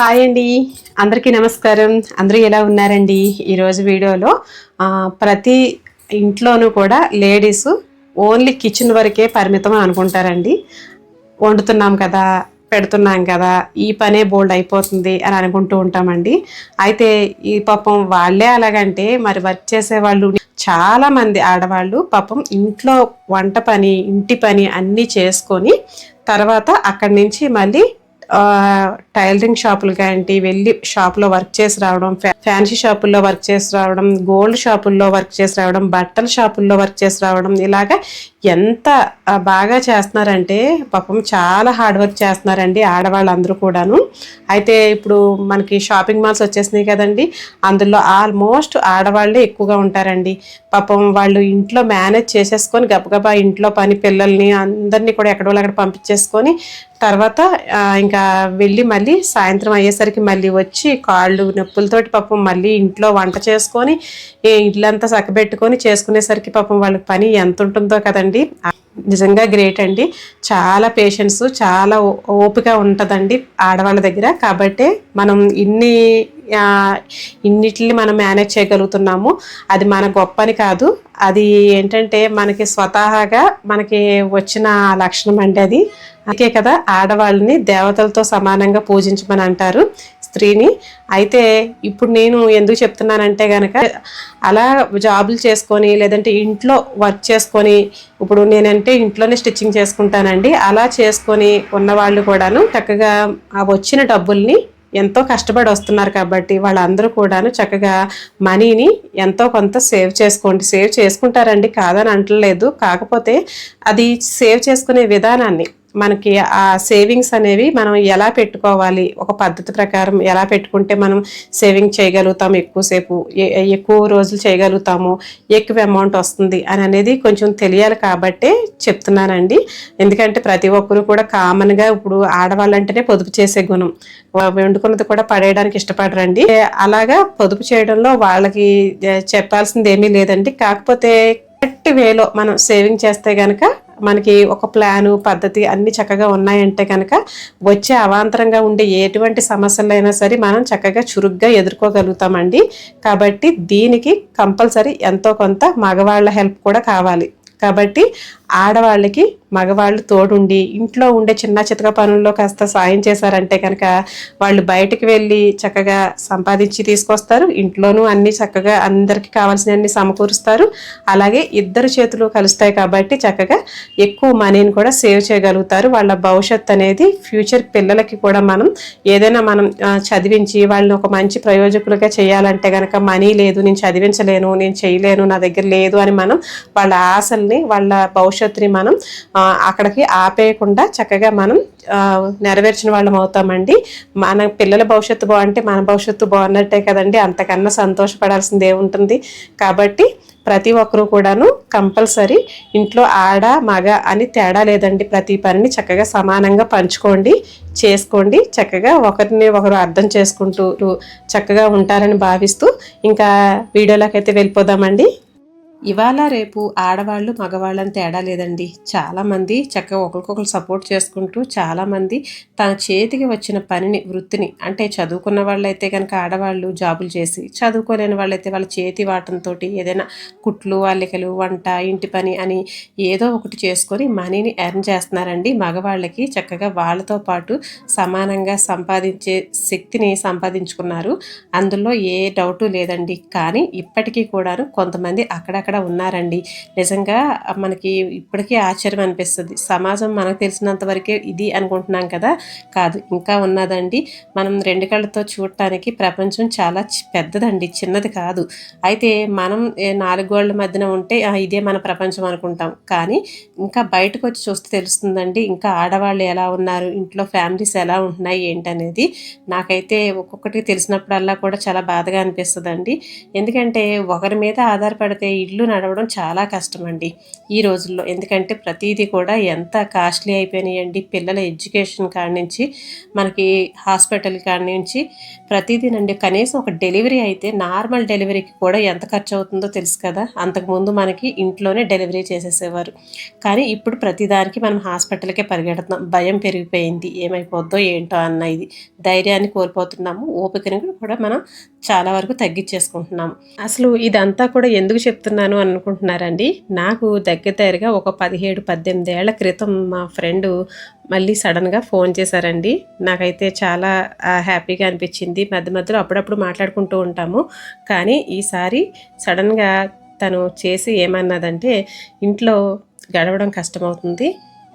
Hi అండి. అందరికీ నమస్కారం. అందరూ ఎలా ఉన్నారండి? ఈరోజు వీడియోలో ప్రతి ఇంట్లోనూ కూడా లేడీస్ ఓన్లీ కిచెన్ వరకే పరిమితం అనుకుంటారండి. వండుతున్నాం కదా పెడుతున్నాం కదా ఈ పనే బోల్డ్ అయిపోతుంది అని అనుకుంటూ ఉంటామండి. అయితే ఈ పాపం వాళ్ళే అలాగంటే మరి వర్క్ చేసే వాళ్ళు చాలామంది ఆడవాళ్ళు పాపం ఇంట్లో వంట పని ఇంటి పని అన్నీ చేసుకొని తర్వాత అక్కడి నుంచి మళ్ళీ టైలరింగ్ షాపులు ఏంటి వెళ్ళి షాపులో వర్క్ చేసి రావడం ఫ్యాన్సీ షాపుల్లో వర్క్ చేసి రావడం గోల్డ్ షాపుల్లో వర్క్ చేసి రావడం బట్టల షాపుల్లో వర్క్ చేసి రావడం ఇలాగా ఎంత బాగా చేస్తున్నారంటే పాపం చాలా హార్డ్ వర్క్ చేస్తున్నారండి ఆడవాళ్ళందరూ కూడాను. అయితే ఇప్పుడు మనకి షాపింగ్ మాల్స్ వచ్చేసినాయి కదండి అందులో ఆల్మోస్ట్ ఆడవాళ్ళే ఎక్కువగా ఉంటారండి. పాపం వాళ్ళు ఇంట్లో మేనేజ్ చేసేసుకొని గబగబా ఇంట్లో పని పిల్లల్ని అందరినీ కూడా ఎక్కడో అక్కడ పంపించేసుకొని తర్వాత ఇంకా వెళ్ళి మళ్ళీ సాయంత్రం అయ్యేసరికి మళ్ళీ వచ్చి కాళ్ళు నొప్పులతోటి పాపం మళ్ళీ ఇంట్లో వంట చేసుకొని ఇల్లంతా చక్కబెట్టుకొని చేసుకునేసరికి పాపం వాళ్ళకి పని ఎంత ఉంటుందో కదండి. నిజంగా గ్రేట్ అండి. చాలా పేషెన్స్ చాలా ఓ- ఓపిక ఉంటుందండి ఆడవాళ్ళ దగ్గర. కాబట్టి మనం ఇన్ని ఇన్నిటిని మనం మేనేజ్ చేయగలుగుతున్నాము. అది మన గొప్పని కాదు. అది ఏంటంటే మనకి స్వతహాగా మనకి వచ్చిన లక్షణం అండి అది. అందుకే కదా ఆడవాళ్ళని దేవతలతో సమానంగా పూజించమని అంటారు. స్త్రీని. అయితే ఇప్పుడు నేను ఎందుకు చెప్తున్నానంటే కనుక అలా జాబులు చేసుకొని లేదంటే ఇంట్లో వర్క్ చేసుకొని ఇప్పుడు నేనంటే ఇంట్లోనే స్టిచ్చింగ్ చేసుకుంటానండి. అలా చేసుకొని ఉన్న వాళ్ళు కూడాను చక్కగా ఆ వచ్చిన డబ్బుల్ని ఎంతో కష్టపడి వస్తున్నారు కాబట్టి వాళ్ళందరూ కూడాను చక్కగా మనీని ఎంతో కొంత సేవ్ చేసుకోండి. సేవ్ చేసుకుంటారండి కాదని అంటలేదు. కాకపోతే అది సేవ్ చేసుకునే విధానాన్ని మనకి ఆ సేవింగ్స్ అనేవి మనం ఎలా పెట్టుకోవాలి? ఒక పద్ధతి ప్రకారం ఎలా పెట్టుకుంటే మనం సేవింగ్ చేయగలుగుతాము ఎక్కువసేపు ఎక్కువ రోజులు చేయగలుగుతాము? ఎక్కువ అమౌంట్ వస్తుంది? అని అనేది కొంచెం తెలియాలి కాబట్టే చెప్తున్నానండి. ఎందుకంటే ప్రతి ఒక్కరు కూడా కామన్గా ఇప్పుడు ఆడవాళ్ళంటేనే పొదుపు చేసే గుణం. వండుకున్నది కూడా పడేయడానికి ఇష్టపడరండి. అలాగా పొదుపు చేయడంలో వాళ్ళకి చెప్పాల్సింది ఏమీ లేదండి. కాకపోతే కరెక్ట్ వేలో మనం సేవింగ్ చేస్తే కనుక మనకి ఒక ప్లాను పద్ధతి అన్ని చక్కగా ఉన్నాయంటే కనుక వచ్చే అవాంతరంగా ఉండే ఎటువంటి సమస్యలైనా సరే మనం చక్కగా చురుగ్గా ఎదుర్కోగలుగుతామండి. కాబట్టి దీనికి కంపల్సరీ ఎంతో కొంత మగవాళ్ళ హెల్ప్ కూడా కావాలి. కాబట్టి ఆడవాళ్ళకి మగవాళ్ళు తోడుండి ఇంట్లో ఉండే చిన్న చితక పనుల్లో కాస్త సాయం చేశారంటే కనుక వాళ్ళు బయటకు వెళ్ళి చక్కగా సంపాదించి తీసుకొస్తారు. ఇంట్లోనూ అన్ని చక్కగా అందరికీ కావాల్సినవన్నీ సమకూరుస్తారు. అలాగే ఇద్దరు చేతులు కలుస్తాయి కాబట్టి చక్కగా ఎక్కువ మనీని కూడా సేవ్ చేయగలుగుతారు. వాళ్ళ భవిష్యత్ అనేది ఫ్యూచర్ పిల్లలకి కూడా మనం ఏదైనా మనం చదివించి వాళ్ళని ఒక మంచి ప్రయోజకులుగా చేయాలంటే కనుక మనీ లేదు నేను చదివించలేను నేను చేయలేను నా దగ్గర లేదు అని మనం వాళ్ళ ఆశల్ని వాళ్ళ భవిష్యత్తుని మనం అక్కడికి ఆపేయకుండా చక్కగా మనం నెరవేర్చిన వాళ్ళం అవుతామండి. మన పిల్లల భవిష్యత్తు బాగుంటే మన భవిష్యత్తు బాగున్నట్టే కదండి. అంతకన్నా సంతోషపడాల్సింది ఏముంటుంది? కాబట్టి ప్రతి ఒక్కరూ కూడాను కంపల్సరీ ఇంట్లో ఆడ మగ అని తేడా లేదండి. ప్రతి పనిని చక్కగా సమానంగా పంచుకోండి చేసుకోండి. చక్కగా ఒకరిని ఒకరు అర్థం చేసుకుంటూ చక్కగా ఉంటారని భావిస్తూ ఇంకా వీడియోలోకి అయితే వెళ్ళిపోదామండి. ఇవాళ రేపు ఆడవాళ్ళు మగవాళ్ళని తేడా లేదండి. చాలామంది చక్కగా ఒకరికొకరు సపోర్ట్ చేసుకుంటూ చాలామంది తన చేతికి వచ్చిన పనిని వృత్తిని అంటే చదువుకున్న వాళ్ళైతే కనుక ఆడవాళ్ళు జాబులు చేసి చదువుకోలేని వాళ్ళైతే వాళ్ళ చేతి వాటంతో ఏదైనా కుట్లు అల్లికలు వంట ఇంటి పని అని ఏదో ఒకటి చేసుకొని మనీని ఎర్న్ చేస్తున్నారండి. మగవాళ్ళకి చక్కగా వాళ్ళతో పాటు సమానంగా సంపాదించే శక్తిని సంపాదించుకున్నారు. అందులో ఏ డౌటు లేదండి. కానీ ఇప్పటికీ కూడాను కొంతమంది అక్కడక్కడ ఉన్నారండి. నిజంగా మనకి ఇప్పటికీ ఆశ్చర్యం అనిపిస్తుంది. సమాజం మనకు తెలిసినంత వరకే ఇది అనుకుంటున్నాం కదా? కాదు ఇంకా ఉన్నదండి. మనం రెండు కళ్ళతో చూడటానికి ప్రపంచం చాలా పెద్దదండి చిన్నది కాదు. అయితే మనం నాలుగు గోళ్ళ మధ్యన ఉంటే ఇదే మన ప్రపంచం అనుకుంటాం. కానీ ఇంకా బయటకు వచ్చి చూస్తే తెలుస్తుందండి ఇంకా ఆడవాళ్ళు ఎలా ఉన్నారు ఇంట్లో ఫ్యామిలీస్ ఎలా ఉంటున్నాయి ఏంటనేది. నాకైతే ఒక్కొక్కటి తెలిసినప్పుడల్లా కూడా చాలా బాధగా అనిపిస్తుందండి. ఎందుకంటే ఒకరి మీద ఆధారపడితే ఇల్లు ఇల్లు నడవడం చాలా కష్టం అండి ఈ రోజుల్లో. ఎందుకంటే ప్రతిదీ కూడా ఎంత కాస్ట్లీ అయిపోయినాయండి. పిల్లల ఎడ్యుకేషన్ కాడి నుంచి మనకి హాస్పిటల్ కాడి నుంచి ప్రతిదీనండి. కనీసం ఒక డెలివరీ అయితే నార్మల్ డెలివరీకి కూడా ఎంత ఖర్చు అవుతుందో తెలుసు కదా. అంతకుముందు మనకి ఇంట్లోనే డెలివరీ చేసేసేవారు. కానీ ఇప్పుడు ప్రతిదానికి మనం హాస్పిటల్కే పరిగెడుతున్నాం. భయం పెరిగిపోయింది. ఏమైపోద్దో ఏంటో అన్న ఇది. ధైర్యాన్ని కోల్పోతున్నాము. ఓపికని కూడా మనం చాలా వరకు తగ్గించేసుకుంటున్నాము. అసలు ఇదంతా కూడా ఎందుకు చెప్తున్నాను అనుకుంటున్నారండి. నాకు దగ్గర దగ్గరగా ఒక పదిహేడు పద్దెనిమిది ఏళ్ళ క్రితం మా ఫ్రెండ్ మళ్ళీ సడన్గా ఫోన్ చేశారండి. నాకైతే చాలా హ్యాపీగా అనిపించింది. మధ్య మధ్యలో అప్పుడప్పుడు మాట్లాడుకుంటూ ఉంటాము. కానీ ఈసారి సడన్గా తను చేసి ఏమన్నదంటే ఇంట్లో గడవడం కష్టమవుతుంది.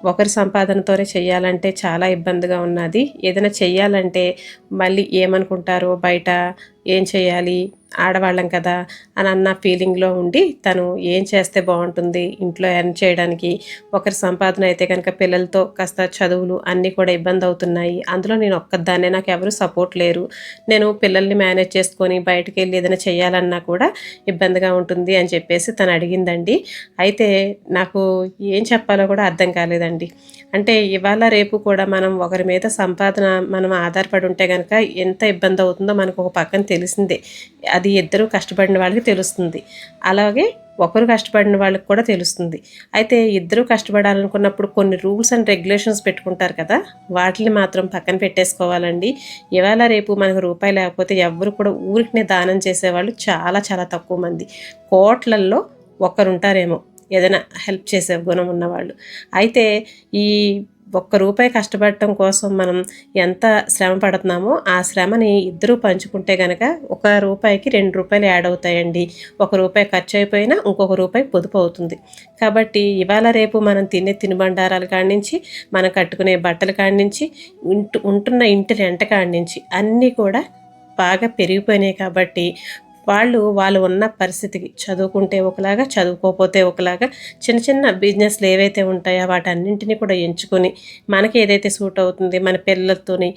ఒకరి సంపాదనతోనే చేయాలంటే చాలా ఇబ్బందిగా ఉన్నది. ఏదైనా చెయ్యాలంటే మళ్ళీ ఏమనుకుంటారో బయట ఏం చేయాలి? ఆడవాళ్ళం కదా అని అన్న ఫీలింగ్లో ఉండి తను ఏం చేస్తే బాగుంటుంది? ఇంట్లో ఎర్న్ చేయడానికి? ఒకరి సంపాదన అయితే కనుక పిల్లలతో కాస్త చదువులు అన్నీ కూడా ఇబ్బంది అవుతున్నాయి అందులో నేను ఒక్కదాన్నే నాకు ఎవరు సపోర్ట్ లేరు. నేను పిల్లల్ని మేనేజ్ చేసుకొని బయటకు వెళ్ళి ఏదైనా చేయాలన్నా కూడా ఇబ్బందిగా ఉంటుంది అని చెప్పేసి తను అడిగిందండి. అయితే నాకు ఏం చెప్పాలో కూడా అర్థం కాలేదండి. అంటే ఇవాళ రేపు కూడా మనం ఒకరి మీద సంపాదన మనం ఆధారపడి ఉంటే కనుక ఎంత ఇబ్బంది అవుతుందో మనకు ఒక పక్కన తెలిసిందే. అది ఇద్దరు కష్టపడిన వాళ్ళకి తెలుస్తుంది. అలాగే ఒకరు కష్టపడిన వాళ్ళకి కూడా తెలుస్తుంది. అయితే ఇద్దరు కష్టపడాలనుకున్నప్పుడు కొన్ని రూల్స్ అండ్ రెగ్యులేషన్స్ పెట్టుకుంటారు కదా? వాటిని మాత్రం పక్కన పెట్టేసుకోవాలండి. ఇవాళ రేపు మనకు రూపాయి లేకపోతే ఎవరు కూడా ఊరికినే దానం చేసేవాళ్ళు చాలా చాలా తక్కువ మంది. కోట్లల్లో ఒకరుంటారేమో ఏదైనా హెల్ప్ చేసే గుణం ఉన్నవాళ్ళు. అయితే ఈ ఒక్క రూపాయి కష్టపడటం కోసం మనం ఎంత శ్రమ పడుతున్నామో ఆ శ్రమని ఇద్దరూ పంచుకుంటే కనుక ఒక రూపాయికి రెండు రూపాయలు యాడ్ అవుతాయండి. ఒక రూపాయి ఖర్చు అయిపోయినా ఇంకొక రూపాయి పొదుపు అవుతుంది. కాబట్టి ఇవాళ రేపు మనం తినే తినుబండారాల కాడి నుంచి మనం కట్టుకునే బట్టల కాడి నుంచి ఉంటున్న ఇంటి రెంట కాడి నుంచి అన్నీ కూడా బాగా పెరిగిపోయినాయి కాబట్టి వాళ్ళు వాళ్ళు ఉన్న పరిస్థితికి చదువుకుంటే ఒకలాగా చదువుకోకపోతే ఒకలాగా చిన్న చిన్న బిజినెస్లు ఏవైతే ఉంటాయో వాటన్నింటినీ కూడా ఎంచుకొని మనకి ఏదైతే సూట్ అవుతుంది మన పిల్లలతోని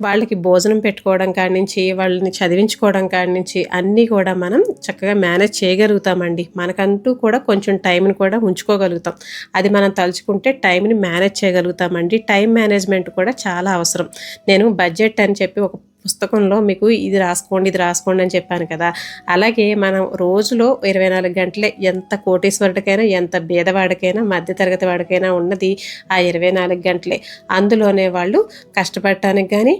వాళ్ళకి భోజనం పెట్టుకోవడం కాడి నుంచి వాళ్ళని చదివించుకోవడం కాడి నుంచి అన్నీ కూడా మనం చక్కగా మేనేజ్ చేయగలుగుతామండి. మనకంటూ కూడా కొంచెం టైంని కూడా ఉంచుకోగలుగుతాం. అది మనం తలుచుకుంటే టైంని మేనేజ్ చేయగలుగుతామండి. టైం మేనేజ్మెంట్ కూడా చాలా అవసరం. నేను బడ్జెట్ అని చెప్పి ఒక పుస్తకంలో మీకు ఇది రాసుకోండి ఇది రాసుకోండి అని చెప్పాను కదా. అలాగే మనం రోజులో ఇరవై నాలుగు గంటలే ఎంత కోటీశ్వరుడికైనా ఎంత బీదవాడికైనా మధ్యతరగతి వాడికైనా ఉన్నది ఆ ఇరవై నాలుగు గంటలే. అందులోనే వాళ్ళు కష్టపడటానికి కానీ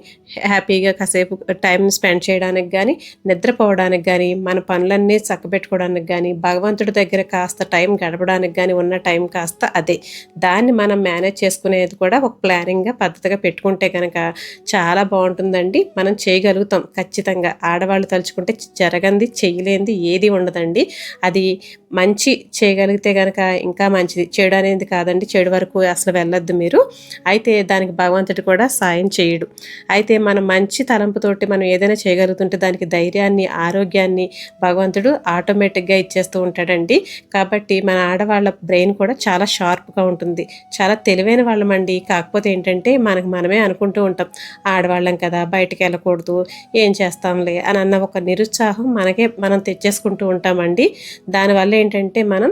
హ్యాపీగా కాసేపు టైం స్పెండ్ చేయడానికి కానీ నిద్రపోవడానికి కానీ మన పనులన్నీ చక్కబెట్టుకోవడానికి కానీ భగవంతుడి దగ్గర కాస్త టైం గడపడానికి కానీ ఉన్న టైం కాస్త అదే. దాన్ని మనం మేనేజ్ చేసుకునేది కూడా ఒక ప్లానింగ్గా పద్ధతిగా పెట్టుకుంటే కనుక చాలా బాగుంటుందండి. మనం చేయగలుగుతాం ఖచ్చితంగా. ఆడవాళ్ళు తలుచుకుంటే జరగంది చేయలేనిది ఏది ఉండదండి. అది మంచి చేయగలిగితే కనుక ఇంకా మంచిది. చెడు అనేది కాదండి. చెడు వరకు అసలు వెళ్ళొద్దు మీరు. అయితే దానికి భగవంతుడు కూడా సాయం చేయడు. అయితే మనం మంచి తలంపుతోటి మనం ఏదైనా చేయగలుగుతుంటే దానికి ధైర్యాన్ని ఆరోగ్యాన్ని భగవంతుడు ఆటోమేటిక్గా ఇచ్చేస్తూ ఉంటాడండి. కాబట్టి మన ఆడవాళ్ళ బ్రెయిన్ కూడా చాలా షార్ప్గా ఉంటుంది. చాలా తెలివైన వాళ్ళమండి. కాకపోతే ఏంటంటే మనకు మనమే అనుకుంటూ ఉంటాం. ఆడవాళ్ళం కదా బయటికి వెళ్ళకూడదు ఏం చేస్తాంలే అని అన్న ఒక నిరుత్సాహం మనకే మనం తెచ్చేసుకుంటూ ఉంటామండి. దానివల్ల ఏంటంటే మనం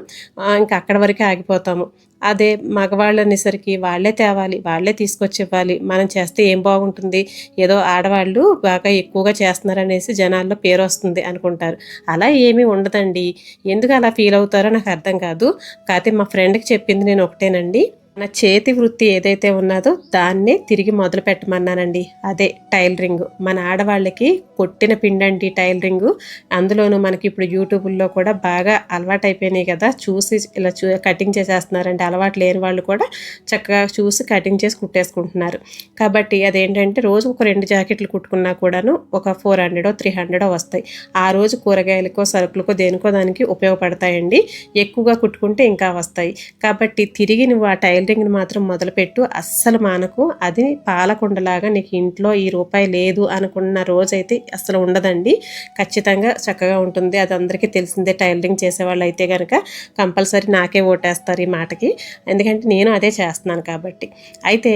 ఇంకా అక్కడ వరకే ఆగిపోతాము. అదే మగవాళ్ళు అనేసరికి వాళ్ళే తేవాలి వాళ్ళే తీసుకొచ్చి ఇవ్వాలి మనం చేస్తే ఏం బాగుంటుంది? ఏదో ఆడవాళ్ళు బాగా ఎక్కువగా చేస్తున్నారనేసి జనాల్లో పేరు వస్తుంది అనుకుంటారు. అలా ఏమీ ఉండదండి. ఎందుకు అలా ఫీల్ అవుతారో నాకు అర్థం కాదు. కాకపోతే మా ఫ్రెండ్కి చెప్పింది నేను ఒకటేనండి. నా చేతి వృత్తి ఏదైతే ఉన్నదో దాన్నే తిరిగి మొదలు పెట్టమన్నానండి. అదే టైలరింగ్. మన ఆడవాళ్ళకి కొట్టిన పిండండి టైలరింగ్. అందులోనూ మనకి ఇప్పుడు యూట్యూబ్లో కూడా బాగా అలవాటు అయిపోయినాయి కదా. చూసి ఇలా చూ కటింగ్ చేసేస్తున్నారండి అలవాటు లేని వాళ్ళు కూడా చక్కగా చూసి కటింగ్ చేసి కుట్టేసుకుంటున్నారు. కాబట్టి అదేంటంటే రోజు ఒక రెండు జాకెట్లు కుట్టుకున్నా కూడాను ఒక ఫోర్ హండ్రెడో త్రీ హండ్రెడో వస్తాయి. ఆ రోజు కూరగాయలకో సరుకులకో దేనికో దానికి ఉపయోగపడతాయండి. ఎక్కువగా కుట్టుకుంటే ఇంకా వస్తాయి. కాబట్టి తిరిగి నువ్వు ఆ టైల్ టైలరింగ్ని మాత్రం మొదలుపెట్టు. అస్సలు మానకు. అది పాలకుండలాగా నీకు ఇంట్లో ఈ రూపాయి లేదు అనుకున్న రోజైతే అసలు ఉండదండి. ఖచ్చితంగా చక్కగా ఉంటుంది. అది అందరికీ తెలిసిందే. టైలరింగ్ చేసేవాళ్ళు అయితే కనుక కంపల్సరీ నాకే ఓటేస్తారు ఈ మాటకి. ఎందుకంటే నేను అదే చేస్తున్నాను కాబట్టి. అయితే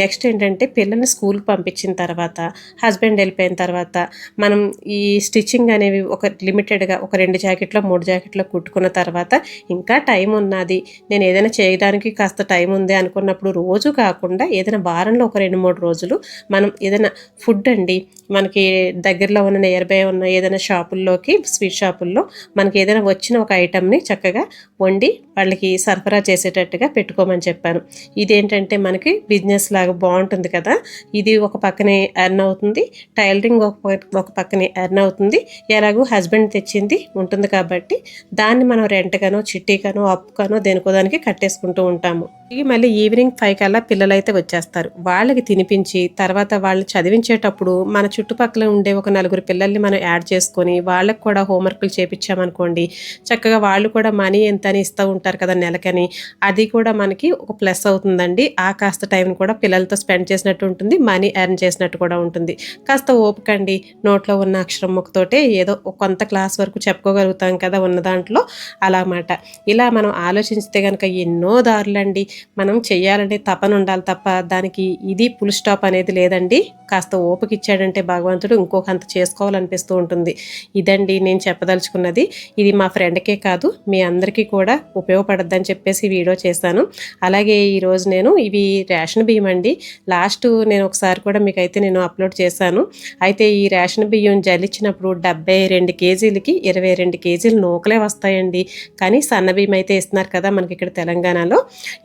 నెక్స్ట్ ఏంటంటే పిల్లల్ని స్కూల్కి పంపించిన తర్వాత హస్బెండ్ వెళ్ళిపోయిన తర్వాత మనం ఈ స్టిచ్చింగ్ అనేవి ఒక లిమిటెడ్గా ఒక రెండు జాకెట్లో మూడు జాకెట్లో కుట్టుకున్న తర్వాత ఇంకా టైం ఉన్నది నేను ఏదైనా చేయడానికి కాస్త టైం ఉంది అనుకున్నప్పుడు రోజు కాకుండా ఏదైనా వారంలో ఒక రెండు మూడు రోజులు మనం ఏదైనా ఫుడ్ అండి మనకి దగ్గరలో ఉన్న నియర్ బై ఉన్న ఏదైనా షాపుల్లోకి స్వీట్ షాపుల్లో మనకి ఏదైనా వచ్చిన ఒక ఐటమ్ని చక్కగా వండి వాళ్ళకి సరఫరా చేసేటట్టుగా పెట్టుకోమని చెప్పాను. ఇదేంటంటే మనకి బిజినెస్ లాగా బాగుంటుంది కదా ఇది ఒక పక్కనే ఎర్న్ అవుతుంది టైలరింగ్ ఒక పక్క- ఒక పక్కనే ఎర్న్ అవుతుంది ఎలాగో హస్బెండ్ తెచ్చింది ఉంటుంది కాబట్టి దాన్ని మనం రెంట్గానో చిట్టీగానో అప్పుగానో దేనికో దానికి కట్టేసుకుంటూ ఉంటాము. ఇంటికి మళ్ళీ ఈవినింగ్ ఫైవ్ కల్లా పిల్లలు అయితే వచ్చేస్తారు. వాళ్ళకి తినిపించి తర్వాత వాళ్ళు చదివించేటప్పుడు మన చుట్టుపక్కల ఉండే ఒక నలుగురు పిల్లల్ని మనం యాడ్ చేసుకొని వాళ్ళకి కూడా హోంవర్క్లు చేపించామనుకోండి చక్కగా వాళ్ళు కూడా మనీ ఎంత అని ఇస్తూ ఉంటారు కదా నెలకని అది కూడా మనకి ఒక ప్లస్ అవుతుందండి. ఆ కాస్త టైం కూడా పిల్లలతో స్పెండ్ చేసినట్టు ఉంటుంది మనీ ఎర్న్ చేసినట్టు కూడా ఉంటుంది. కాస్త ఓపికండి నోట్లో ఉన్న అక్షరం ముఖతోటే ఏదో కొంత క్లాస్ వరకు చెప్పుకోగలుగుతాం కదా ఉన్న దాంట్లో అలా మాట. ఇలా మనం ఆలోచిస్తే కనుక ఎన్నో దారులండి. మనం చెయ్యాలంటే తపన ఉండాలి తప్ప దానికి ఇది ఫుల్ స్టాప్ అనేది లేదండి. కాస్త ఓపిక ఇచ్చాడంటే భగవంతుడు ఇంకొక అంత చేసుకోవాలనిపిస్తూ ఉంటుంది. ఇదండి నేను చెప్పదలుచుకున్నది. ఇది మా ఫ్రెండ్కే కాదు మీ అందరికీ కూడా ఉపయోగపడద్దని చెప్పేసి వీడియో చేశాను. అలాగే ఈరోజు నేను ఇవి రేషన్ బియ్యం అండి. లాస్ట్ నేను ఒకసారి కూడా మీకు అయితే నేను అప్లోడ్ చేశాను. అయితే ఈ రేషన్ బియ్యం జల్లిచ్చినప్పుడు డెబ్బై రెండు కేజీలకి ఇరవై రెండు కేజీలు నూకలే వస్తాయండి. కానీ సన్న బియ్యం అయితే ఇస్తున్నారు కదా మనకి ఇక్కడ తెలంగాణలో.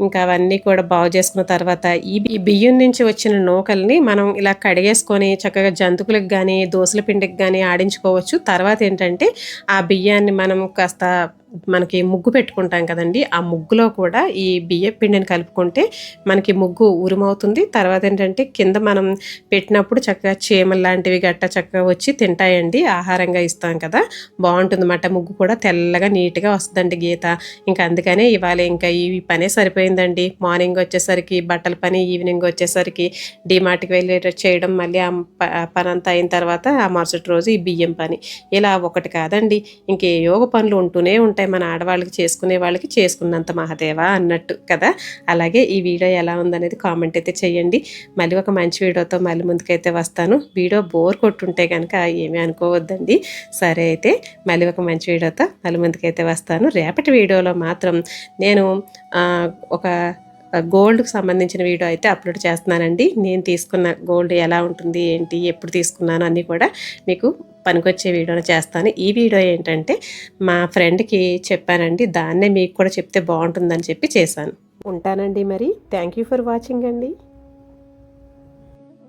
ఇంకా అవన్నీ కూడా బాగు చేసుకున్న తర్వాత ఈ బియ్యం నుంచి వచ్చిన నూకల్ని మనం ఇలా కడిగేసుకొని చక్కగా జంతుకులకు కానీ దోసల పిండికి కానీ ఆడించుకోవచ్చు. తర్వాత ఏంటంటే ఆ బియ్యాన్ని మనం కాస్త మనకి ముగ్గు పెట్టుకుంటాం కదండి. ఆ ముగ్గులో కూడా ఈ బియ్య పిండిని కలుపుకుంటే మనకి ముగ్గు ఉరుమవుతుంది తర్వాత ఏంటంటే కింద మనం పెట్టినప్పుడు చక్కగా చీమలు లాంటివి గట్ట చక్కగా వచ్చి తింటాయండి. ఆహారంగా ఇస్తాం కదా. బాగుంటుంది మాట ముగ్గు కూడా తెల్లగా నీట్గా వస్తుందండి గీత. ఇంకా అందుకనే ఇవాళ ఇంకా ఈ పనే సరిపోయిందండి. మార్నింగ్ వచ్చేసరికి బట్టల పని ఈవినింగ్ వచ్చేసరికి డిమార్ట్కి వెళ్ళి చేయడం మళ్ళీ ఆ పని అంతా అయిన తర్వాత ఆ మరుసటి రోజు ఈ బియ్యం పని. ఇలా ఒకటి కాదండి. ఇంకే యోగ పనులు ఉంటూనే ఉంటాయి. మన ఆడవాళ్ళకి చేసుకునే వాళ్ళకి చేసుకున్నంత మహాదేవా అన్నట్టు కదా? అలాగే ఈ వీడియో ఎలా ఉందనేది కామెంట్ అయితే చేయండి. మళ్ళీ ఒక మంచి వీడియోతో మళ్ళీ ముందుకైతే వస్తాను. వీడియో బోర్ కొట్టుంటే కనుక ఏమీ అనుకోవద్దండి. సరే అయితే మళ్ళీ ఒక మంచి వీడియోతో మళ్ళీ ముందుకైతే వస్తాను. రేపటి వీడియోలో మాత్రం నేను ఒక గోల్డ్కి సంబంధించిన వీడియో అయితే అప్లోడ్ చేస్తున్నానండి. నేను తీసుకున్న గోల్డ్ ఎలా ఉంటుంది ఏంటి ఎప్పుడు తీసుకున్నాను అన్నీ కూడా మీకు పనికొచ్చే వీడియోని చేస్తాను. ఈ వీడియో ఏంటంటే మా ఫ్రెండ్కి చెప్పానండి. దాన్నే మీకు కూడా చెప్తే బాగుంటుందని చెప్పి చేశాను. ఉంటానండి మరి. థ్యాంక్ యూ ఫర్ వాచింగ్ అండి.